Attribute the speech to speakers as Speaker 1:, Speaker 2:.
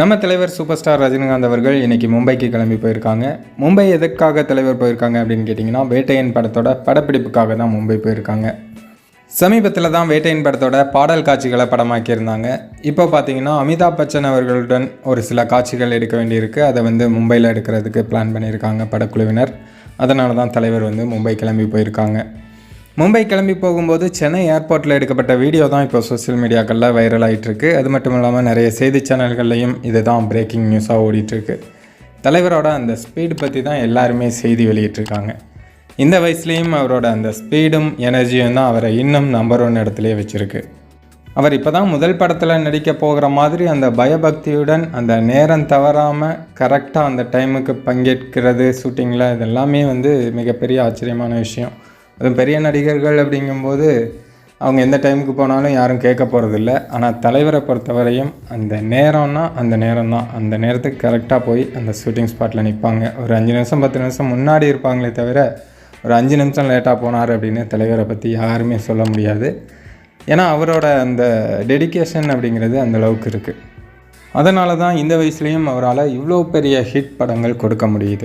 Speaker 1: நம்ம தலைவர் super star Rajinikanth அவர்கள் இன்னைக்கு மும்பைக்கு கிளம்பி போயிருக்காங்க. மும்பை எதற்காக தலைவர் போயிருக்காங்க அப்படின்னு கேட்டிங்கன்னா வேட்டையன் படத்தோட படப்பிடிப்புக்காக தான் மும்பை போயிருக்காங்க. சமீபத்தில் தான் வேட்டையன் படத்தோட பாடல் காட்சிகளை படமாக்கியிருந்தாங்க. இப்போ பார்த்தீங்கன்னா அமிதாப் பச்சன் அவர்களுடன் ஒரு சில காட்சிகள் எடுக்க வேண்டியிருக்கு. அதை வந்து மும்பையில் எடுக்கிறதுக்கு பிளான் பண்ணியிருக்காங்க படக்குழுவினர். அதனால தான் தலைவர் வந்து மும்பை கிளம்பி போயிருக்காங்க. மும்பை கிளம்பி போகும்போது சென்னை ஏர்போர்ட்டில் எடுக்கப்பட்ட வீடியோ தான் இப்போ சோஷியல் மீடியாக்களில் வைரல் ஆகிட்டுருக்கு அது மட்டும் இல்லாமல் நிறைய செய்தி சேனல்கள்லையும் இதுதான் பிரேக்கிங் நியூஸாக ஓடிட்டுருக்கு. தலைவரோட அந்த ஸ்பீடு பற்றி தான் எல்லாருமே செய்தி வெளியிட்டிருக்காங்க. இந்த வயசுலேயும் அவரோட அந்த ஸ்பீடும் எனர்ஜியும் தான் அவரை இன்னும் நம்பர் ஒன் இடத்துலையே வச்சுருக்கு. அவர் இப்போ தான் முதல் படத்தில் நடிக்க போகிற மாதிரி அந்த பயபக்தியுடன் அந்த நேரம் தவறாமல் கரெக்டாக அந்த டைமுக்கு பங்கேற்கிறது ஷூட்டிங்கில் இதெல்லாமே வந்து மிகப்பெரிய ஆச்சரியமான விஷயம். அதுவும் பெரிய நடிகர்கள் அப்படிங்கும்போது அவங்க எந்த டைமுக்கு போனாலும் யாரும் கேட்க போகிறதில்ல ஆனால் தலைவரை பொறுத்தவரையும் அந்த நேரம்னா அந்த நேரம் தான் அந்த நேரத்துக்கு கரெக்டாக போய் அந்த ஷூட்டிங் ஸ்பாட்டில் நிற்பாங்க ஒரு அஞ்சு நிமிஷம் பத்து நிமிஷம் முன்னாடி இருப்பாங்களே தவிர ஒரு அஞ்சு நிமிஷம் லேட்டாக போனார் அப்படின்னு தலைவரை பற்றி யாருமே சொல்ல முடியாது. ஏன்னா அவரோட அந்த டெடிகேஷன் அப்படிங்கிறது அந்த அளவுக்கு இருக்குது அதனால தான் இந்த வயசுலேயும் அவரால் இவ்வளோ பெரிய ஹிட் படங்கள் கொடுக்க முடியுது.